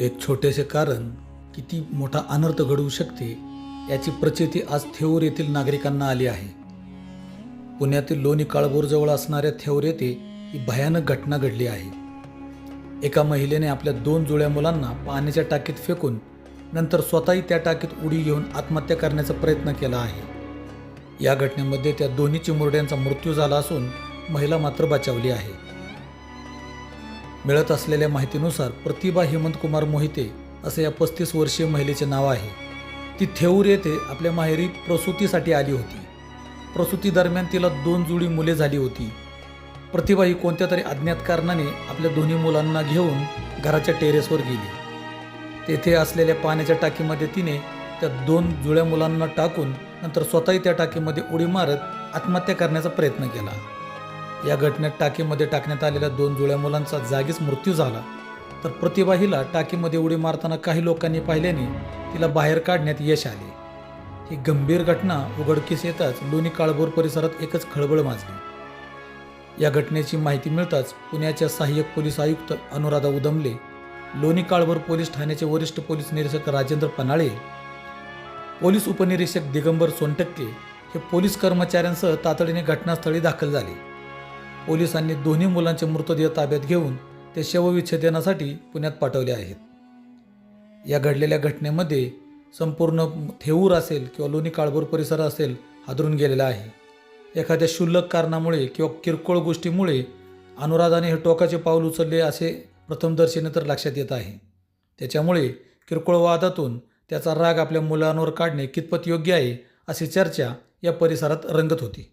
एक छोटेसे कारण किती मोठा अनर्थ घडवू शकते याची प्रचिती आज थेऊर येथील नागरिकांना आली आहे. पुण्यातील लोणी काळभोरजवळ असणाऱ्या थेऊर येथे ही भयानक घटना घडली आहे. एका महिलेने आपल्या दोन जुळ्या मुलांना पाण्याच्या टाकीत फेकून नंतर स्वतःही त्या टाकीत उडी घेऊन आत्महत्या करण्याचा प्रयत्न केला आहे. या घटनेमध्ये त्या दोन्ही चिमुरड्यांचा मृत्यू झाला असून महिला मात्र बचावली आहे. मिळत असलेल्या माहितीनुसार प्रतिभा हेमंतकुमार मोहिते असे या पस्तीस वर्षीय महिलेचे नाव आहे. ती थेऊर येथे आपल्या माहेरी प्रसूतीसाठी आली होती. प्रसूती दरम्यान तिला दोन जुळी मुले झाली होती. प्रतिभा ही कोणत्या तरी अज्ञात कारणाने आपल्या दोन्ही मुलांना घेऊन घराच्या टेरेसवर गेली. तेथे असलेल्या पाण्याच्या टाकीमध्ये तिने त्या दोन जुळ्या मुलांना टाकून नंतर स्वतःही त्या टाकीमध्ये उडी मारत आत्महत्या करण्याचा प्रयत्न केला. या घटनेत टाकीमध्ये टाकण्यात आलेल्या दोन जुळ्या मुलांचा जागीच मृत्यू झाला. तर प्रतिभा हिला टाकीमध्ये उडी मारताना काही लोकांनी पाहिल्याने तिला बाहेर काढण्यात यश आले. ही गंभीर घटना उघडकीस येताच लोणी काळभोर परिसरात एकच खळबळ माजली. या घटनेची माहिती मिळताच पुण्याच्या सहाय्यक पोलीस आयुक्त अनुराधा उदमले लोणी काळभोर पोलीस ठाण्याचे वरिष्ठ पोलीस निरीक्षक राजेंद्र पनाळे पोलीस उपनिरीक्षक दिगंबर सोनटक्के हे पोलीस कर्मचाऱ्यांसह तातडीने घटनास्थळी दाखल झाले. पोलिसांनी दोन्ही मुलांचे मृतदेह ताब्यात घेऊन ते शवविच्छेदनासाठी पुण्यात पाठवले आहेत. या घडलेल्या घटनेमध्ये संपूर्ण थेऊर असेल किंवा लोणी काळभोर परिसर असेल हादरून गेलेला आहे. एखाद्या क्षुल्लक कारणामुळे किंवा किरकोळ गोष्टीमुळे अनुराधाने हे टोकाचे पाऊल उचलले असे प्रथमदर्शीने तर लक्षात येत आहे. त्याच्यामुळे किरकोळ वादातून त्याचा राग आपल्या मुलांवर काढणे कितपत योग्य आहे अशी चर्चा या परिसरात रंगत होती.